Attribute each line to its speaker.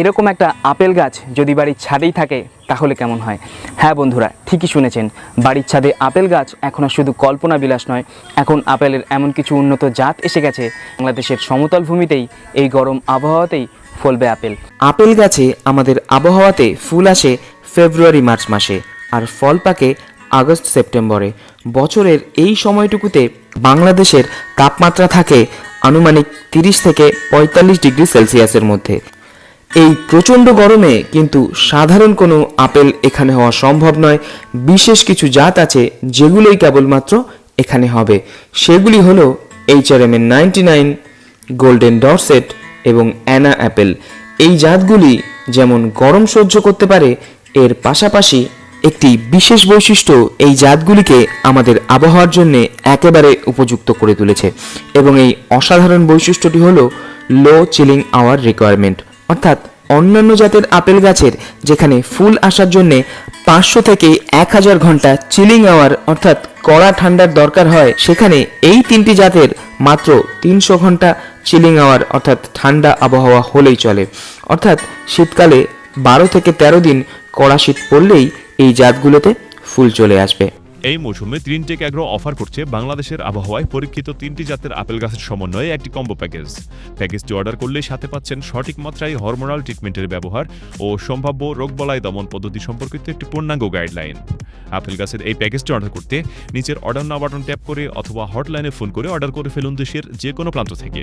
Speaker 1: এরকম একটা আপেল গাছ যদি বাড়ির ছাদেই থাকে, তাহলে কেমন হয়? হ্যাঁ বন্ধুরা, ঠিকই শুনেছেন। বাড়ির ছাদে আপেল গাছ এখন আর শুধু কল্পনা বিলাস নয়, এখন আপেলের এমন কিছু উন্নত জাত এসে গেছে। বাংলাদেশের সমতল ভূমিতেই এই গরম আবহাওয়াতেই ফলবে আপেল। আপেল গাছে আমাদের আবহাওয়াতে ফুল আসে ফেব্রুয়ারি, মার্চ মাসে, আর ফল পাকে আগস্ট, সেপ্টেম্বরে। বছরের এই সময়টুকুতে বাংলাদেশের তাপমাত্রা থাকে আনুমানিক তিরিশ থেকে পঁয়তাল্লিশ ডিগ্রি সেলসিয়াসের মধ্যে। এই প্রচণ্ড গরমে কিন্তু সাধারণ কোনো আপেল এখানে হওয়া সম্ভব নয়। বিশেষ কিছু জাত আছে যেগুলোই কেবলমাত্র এখানে হবে। সেগুলি হলো এইচ আর এম এর নাইনটি নাইন গোল্ডেন ডরসেট এবং অ্যানা অ্যাপেল এই জাতগুলি যেমন গরম সহ্য করতে পারে, এর পাশাপাশি একটি বিশেষ বৈশিষ্ট্য এই জাতগুলিকে আমাদের আবহাওয়ার জন্য একেবারে উপযুক্ত করে তুলেছে এবং এই অসাধারণ বৈশিষ্ট্যটি হলো লো চিলিং আওয়ার রিকোয়ারমেন্ট অর্থাৎ অন্যান্য জাতের আপেল গাছের, যেখানে ফুল আসার জন্যে পাঁচশো থেকে এক হাজার ঘণ্টা চিলিং আওয়ার, অর্থাৎ কড়া ঠান্ডার দরকার হয়, সেখানে এই তিনটি জাতের মাত্র তিনশো ঘণ্টা চিলিং আওয়ার, অর্থাৎ ঠান্ডা আবহাওয়া হলেই চলে। অর্থাৎ শীতকালে বারো থেকে তেরো দিন কড়া শীত পড়লেই এই জাতগুলোতে ফুল চলে আসবে।
Speaker 2: এই মৌসুমে তিনটেক অ্যাগ্রো অফার করছে বাংলাদেশের আবহাওয়ায় পরীক্ষিত তিনটি জাতের আপেল গাছের সমন্বয়ে একটি কম্বো প্যাকেজ। প্যাকেজটি অর্ডার করলে সাথে পাচ্ছেন সঠিক মাত্রায় হরমোনাল ট্রিটমেন্টের ব্যবহার ও সম্ভাব্য রোগবলাই দমন পদ্ধতি সম্পর্কিত একটি পূর্ণাঙ্গ গাইডলাইন। আপেল গাছের এই প্যাকেজটি অর্ডার করতে নিচের অর্ডার নাও বাটন ট্যাপ করে অথবা হটলাইনে ফোন করে অর্ডার করে ফেলুন দেশের যে কোনো প্রান্ত থেকে।